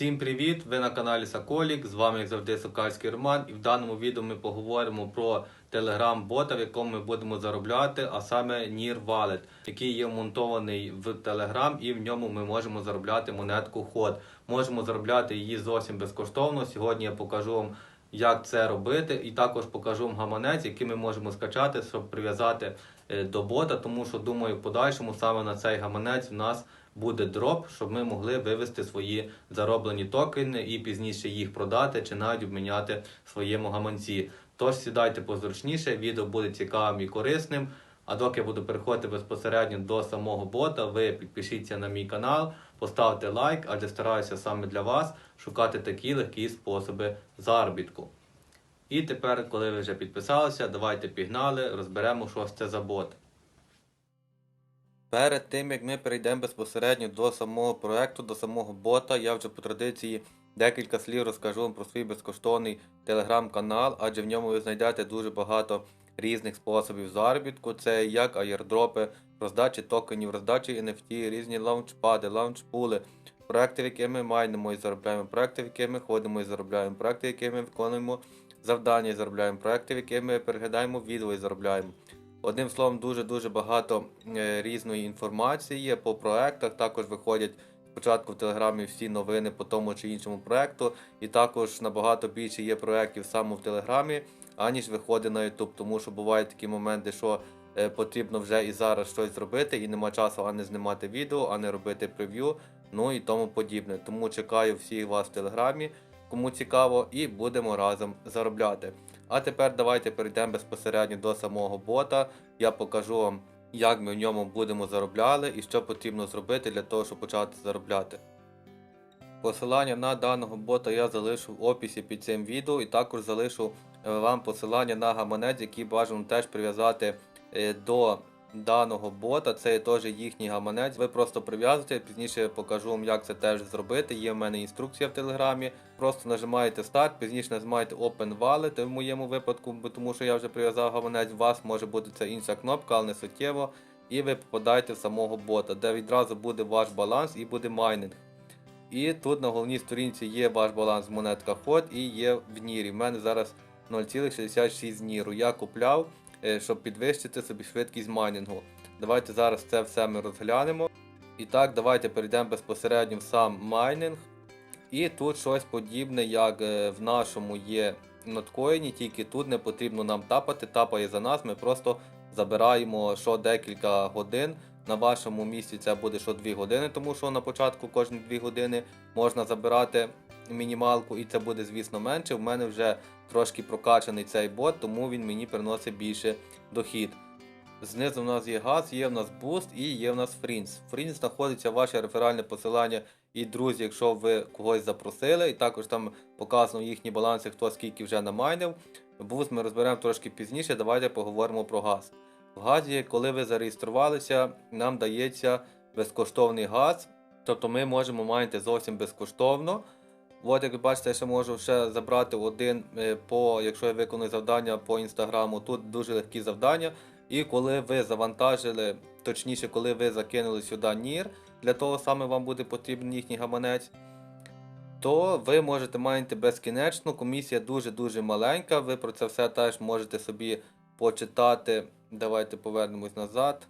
Всім привіт! Ви на каналі Соколік. З вами як завжди Сокальський Роман. І в даному відео ми поговоримо про телеграм-бота, в якому ми будемо заробляти, а саме Nir Wallet, який є вмонтований в Telegram, і в ньому ми можемо заробляти монетку ход. Можемо заробляти її зовсім безкоштовно. Сьогодні я покажу вам, як це робити, і також покажу вам гаманець, який ми можемо скачати, щоб прив'язати е, до бота. Тому що думаю, в подальшому саме на цей гаманець в нас буде дроп, щоб ми могли вивести свої зароблені токени і пізніше їх продати чи навіть обміняти своєму гаманці. Тож сідайте позручніше, відео буде цікавим і корисним. А доки я буду переходити безпосередньо до самого бота, ви підпишіться на мій канал, поставте лайк, адже стараюся саме для вас шукати такі легкі способи заробітку. І тепер, коли ви вже підписалися, давайте пігнали, розберемо, що це за бот. Перед тим як ми перейдемо безпосередньо до самого проекту, до самого бота, я вже по традиції декілька слів розкажу вам про свій безкоштовний телеграм-канал, адже в ньому ви знайдете дуже багато різних способів заробітку. Це як аєрдропи, роздачі токенів, роздачі NFT, різні лаунчпади, лаунчпули, проекти, в які ми майнимо і заробляємо, проекти, в які ходимо і заробляємо, проекти, в які ми виконуємо завдання і заробляємо, проекти, в які ми переглядаємо відео і заробляємо. Одним словом, дуже-дуже багато е, різної інформації є по проектах. Також виходять спочатку в Телеграмі всі новини по тому чи іншому проекту, і також набагато більше є проєктів саме в Телеграмі, аніж виходить на YouTube. Тому що бувають такі моменти, що е, потрібно вже і зараз щось зробити, і нема часу а не знімати відео, а не робити прев'ю, ну і тому подібне. Тому чекаю всіх вас в Телеграмі, кому цікаво, і будемо разом заробляти. А тепер давайте перейдемо безпосередньо до самого бота. Я покажу вам, як ми в ньому будемо заробляти і що потрібно зробити для того, щоб почати заробляти. Посилання на даного бота я залишу в описі під цим відео і також залишу е, вам посилання на гаманець, який бажано теж прив'язати е, до даного бота. Це теж їхній гаманець. Ви просто прив'язуєте, пізніше покажу вам, як це теж зробити. Є в мене інструкція в телеграмі. Просто нажимаєте старт, пізніше нажимаєте Open Wallet в моєму випадку, тому що я вже прив'язав гаманець. У вас може бути це інша кнопка, але не суттєво. І ви попадаєте в самого бота, де відразу буде ваш баланс і буде майнинг. І тут на головній сторінці є ваш баланс монетка ход і є в нірі. У мене зараз 0,66 ніру. Я купляв, щоб підвищити собі швидкість майнінгу. Давайте зараз це все ми розглянемо. І так, давайте перейдемо безпосередньо в сам майнинг. І тут щось подібне, як е, в нашому є ноткоїні, тільки тут не потрібно нам тапати, тапає за нас. Ми просто забираємо що декілька годин. На вашому місці це буде що 2 години, тому що на початку кожні 2 години можна забирати мінімалку, і це буде, звісно, менше. У мене вже трошки прокачаний цей бот, тому він мені приносить більше дохід. Знизу в нас є газ, є в нас буст і є в нас фрінц. Фрінц знаходиться ваше реферальне посилання і друзі, якщо ви когось запросили, і також там показано їхні баланси, хто скільки вже намайнив. Буст ми розберемо трошки пізніше. Давайте поговоримо про газ. В газі, коли ви зареєструвалися, нам дається безкоштовний газ. Тобто ми можемо майнити зовсім безкоштовно. От, як ви бачите, я ще можу ще забрати один, е, по, якщо я виконую завдання по інстаграму. Тут дуже легкі завдання. І коли ви завантажили, точніше, коли ви закинули сюди NIR, для того саме вам буде потрібен їхній гаманець, то ви можете майнити безкінечно. Комісія дуже-дуже маленька. Ви про це все теж можете собі почитати. Давайте повернемось назад.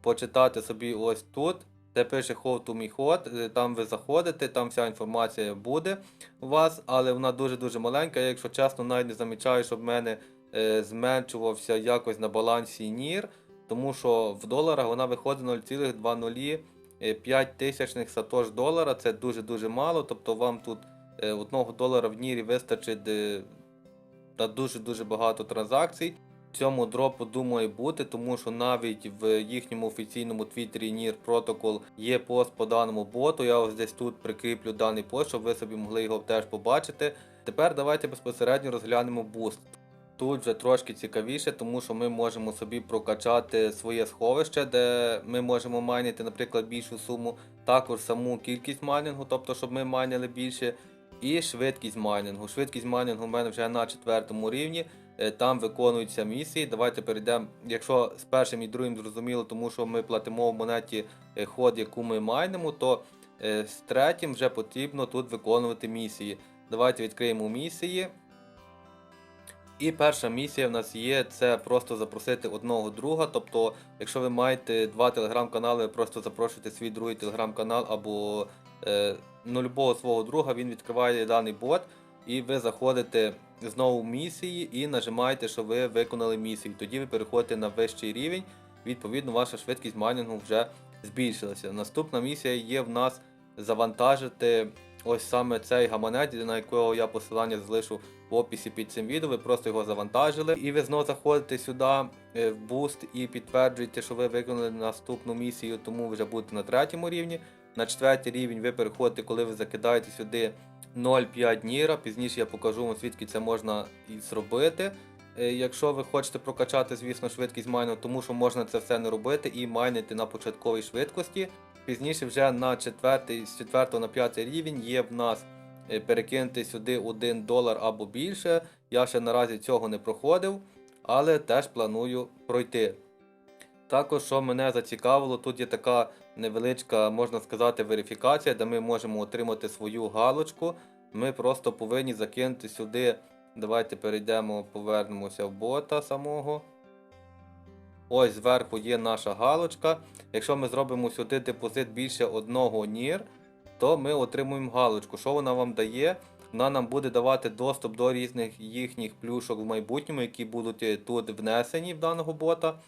Почитати собі ось тут. Де пише How to me hot, там ви заходите, там вся інформація буде у вас, але вона дуже-дуже маленька. Я, якщо чесно, навіть не замічаю, щоб в мене е, зменшувався якось на балансі NIR, тому що в доларах вона виходить 0,20 тисячних сатош долара. Це дуже-дуже мало. Тобто вам тут е, одного долара в NIR вистачить е, на дуже-дуже багато транзакцій. Цьому дропу думаю бути, тому що навіть в їхньому офіційному твіттері NIR Protocol є пост по даному боту. Я ось десь тут прикріплю даний пост, щоб ви собі могли його теж побачити. Тепер давайте безпосередньо розглянемо буст. Тут вже трошки цікавіше, тому що ми можемо собі прокачати своє сховище, де ми можемо майнити, наприклад, більшу суму, також саму кількість майнінгу, тобто, щоб ми майнили більше, і швидкість майнінгу. Швидкість майнінгу в мене вже на четвертому рівні. Е, Там виконуються місії. Давайте перейдемо. Якщо з першим і другим зрозуміло, тому що ми платимо в монеті е, ход, яку ми майнимо, то Е, З третім вже потрібно тут виконувати місії. Давайте відкриємо місії. І перша місія в нас є це просто запросити одного друга. Тобто, якщо ви маєте два телеграм-канали, просто запрошуєте свій другий телеграм-канал або е, ну, любого свого друга, він відкриває даний бот, і ви заходите знову в місії і нажимаєте, що ви виконали місію. Тоді ви переходите на вищий рівень. Відповідно, ваша швидкість майнінгу вже збільшилася. Наступна місія є в нас завантажити ось саме цей гаманець, на якого я посилання залишу в описі під цим відео. Ви просто його завантажили, і ви знову заходите сюди е, в буст і підтверджуєте, що ви виконали наступну місію, тому ви вже будете на третьому рівні. На четвертий рівень ви переходите, коли ви закидаєте сюди 0,5 ніра. Пізніше я покажу вам, звідки це можна і зробити. Е, Якщо ви хочете прокачати, звісно, швидкість майну, тому що можна це все не робити і майнити на початковій швидкості. Пізніше вже на четвертий, з 4 на 5 рівень є в нас е, перекинути сюди 1 долар або більше. Я ще наразі цього не проходив, але теж планую пройти. Також, що мене зацікавило, тут є така невеличка, можна сказати, верифікація, де ми можемо отримати свою галочку. Ми просто повинні закинути сюди. Давайте перейдемо, повернемося в бота самого. Ось зверху є наша галочка. Якщо ми зробимо сюди депозит більше одного нір, то ми отримуємо галочку. Що вона вам дає? Вона нам буде давати доступ до різних їхніх плюшок в майбутньому, які будуть е, тут внесені в даного бота.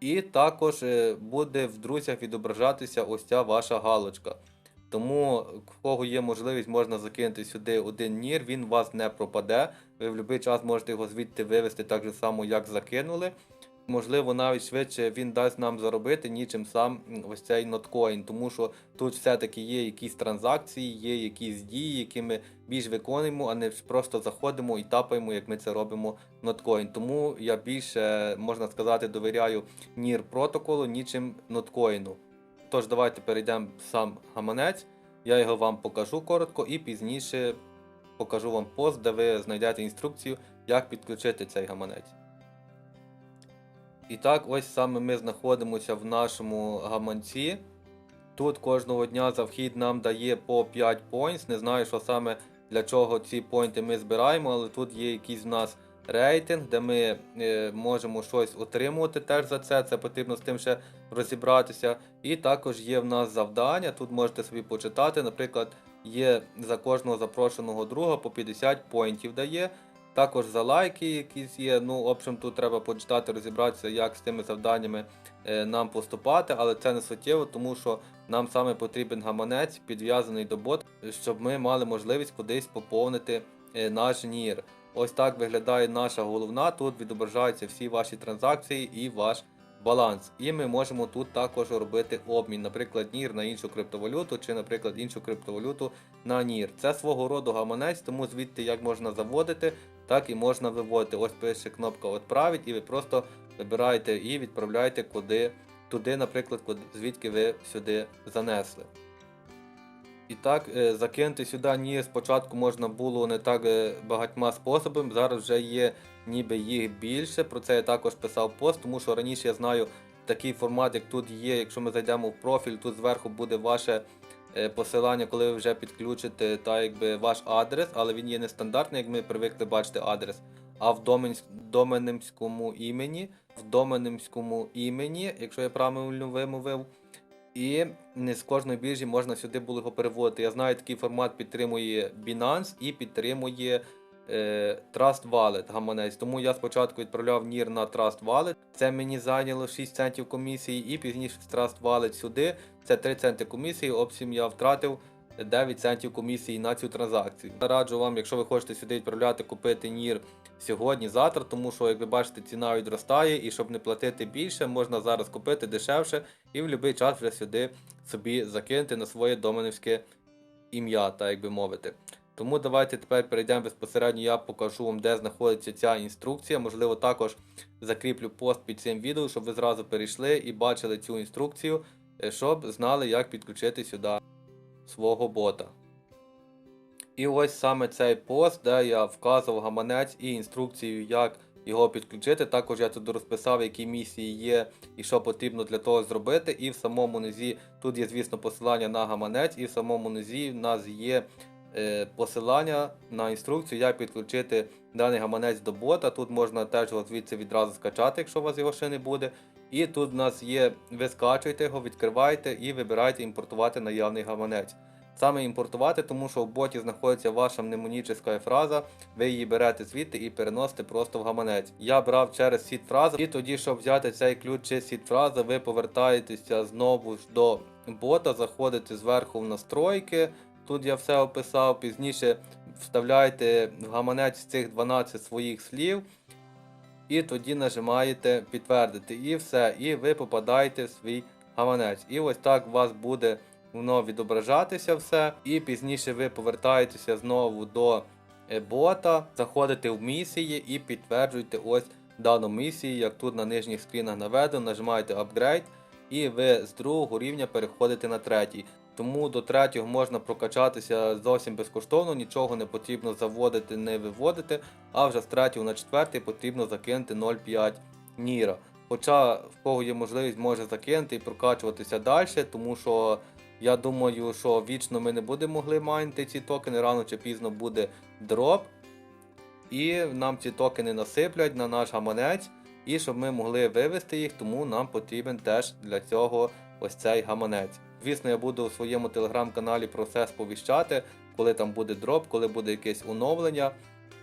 І також е, буде в друзях відображатися ось ця ваша галочка. Тому, в кого є можливість, можна закинути сюди один нір, він у вас не пропаде. Ви в будь-який час можете його звідти вивести так же само, як закинули. Можливо, навіть швидше він дасть нам заробити, нічим сам ось цей ноткоін, тому що тут все-таки є якісь транзакції, є якісь дії, які ми більш виконуємо, а не просто заходимо і тапаємо, як ми це робимо ноткоін. Тому я більше, можна сказати, довіряю NIR протоколу, нічим ноткоїну. Тож давайте перейдемо сам гаманець, я його вам покажу коротко і пізніше покажу вам пост, де ви знайдете інструкцію, як підключити цей гаманець. І так, ось саме ми знаходимося в нашому гаманці. Тут кожного дня за вхід нам дає по 5 points. Не знаю, що саме для чого ці поінти ми збираємо, але тут є якийсь в нас рейтинг, де ми е, можемо щось отримувати теж за це. Це потрібно з тим ще розібратися. І також є в нас завдання. Тут можете собі почитати. Наприклад, є за кожного запрошеного друга по 50 поінтів дає. Також за лайки якісь є. Ну, в общем, тут треба почитати, розібратися, як з тими завданнями е, нам поступати, але це не суттєво, тому що нам саме потрібен гаманець, підв'язаний до бот, щоб ми мали можливість кудись поповнити е, наш нір. Ось так виглядає наша головна. Тут відображаються всі ваші транзакції і ваш баланс. І ми можемо тут також робити обмін, наприклад, нір на іншу криптовалюту, чи, наприклад, іншу криптовалюту на нір. Це свого роду гаманець, тому звідти як можна заводити, так і можна виводити. Ось пише кнопка «Отправить» і ви просто вибираєте і відправляєте куди, туди, наприклад, куди, звідки ви сюди занесли. І так, е, закинути сюди ні спочатку можна було не так е, багатьма способами. Зараз вже є ніби їх більше. Про це я також писав пост, тому що раніше я знаю такий формат, як тут є. Якщо ми зайдемо в профіль, тут зверху буде ваше е, посилання, коли ви вже підключите та якби ваш адрес, але він є не стандартний, як ми привикли бачити адрес, а в доменемському імені. В доменемському імені, якщо я правильно вимовив. І не з кожної біржі можна сюди було його переводити. Я знаю, такий формат підтримує Binance і підтримує Trust Wallet гаманець. Тому я спочатку відправляв NIR на Trust Wallet. Це мені зайняло 6 центів комісії, і пізніше з Trust Wallet сюди. Це 3 центи комісії. Обсім я втратив 9 центів комісії на цю транзакцію. Раджу вам, якщо ви хочете сюди відправляти, купити NIR сьогодні, завтра, тому що, як ви бачите, ціна відростає, і щоб не платити більше, можна зараз купити дешевше і в будь-який час вже сюди собі закинути на своє доменівське ім'я, так як би мовити. Тому давайте тепер перейдемо безпосередньо, я покажу вам, де знаходиться ця інструкція. Можливо, також закріплю пост під цим відео, щоб ви зразу перейшли і бачили цю інструкцію, е, щоб знали, як підключити сюди свого бота. І ось саме цей пост, де я вказував гаманець і інструкцію, як його підключити. Також я тут розписав, які місії є і що потрібно для того зробити. І в самому низі тут є, звісно, посилання на гаманець, і в самому низі в нас є посилання на інструкцію, як підключити даний гаманець до бота. Тут можна теж його звідси відразу скачати, якщо у вас його ще не буде. І тут в нас є, ви скачуєте його, відкриваєте і вибираєте імпортувати наявний гаманець. Саме імпортувати, тому що в боті знаходиться ваша мнемонічна фраза, ви її берете звідти і переносите просто в гаманець. Я брав через сіт фразу, і тоді, щоб взяти цей ключ чи сіт фраза, ви повертаєтеся знову ж до бота, заходите зверху в настройки. Тут я все описав. Пізніше вставляєте в гаманець цих 12 своїх слів. І тоді нажимаєте підтвердити. І все. І ви попадаєте в свій гаманець. І ось так у вас буде воно відображатися все. І пізніше ви повертаєтеся знову до е, бота, заходите в місії і підтверджуєте ось дану місію, як тут на нижніх скрінах наведено, нажимаєте апгрейд, і ви з другого рівня переходите на третій. Тому до третього можна прокачатися зовсім безкоштовно, нічого не потрібно заводити, не виводити, а вже з третього на четвертий потрібно закинути 0,5 ніра. Хоча в кого є можливість може закинути і прокачуватися далі, тому що я думаю, що вічно ми не будемо могли майнити ці токени, рано чи пізно буде дроп. І нам ці токени насиплять на наш гаманець, і щоб ми могли вивести їх, тому нам потрібен теж для цього ось цей гаманець. Звісно, я буду у своєму телеграм-каналі про все сповіщати, коли там буде дроп, коли буде якесь оновлення.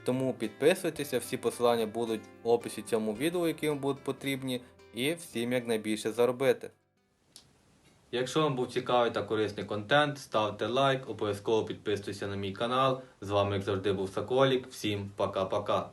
Тому підписуйтеся, всі посилання будуть в описі цьому відео, які вам будуть потрібні, і всім якнайбільше заробити. Якщо вам був цікавий та корисний контент, ставте лайк, обов'язково підписуйтесь на мій канал. З вами, як завжди, був Соколік. Всім пока-пока.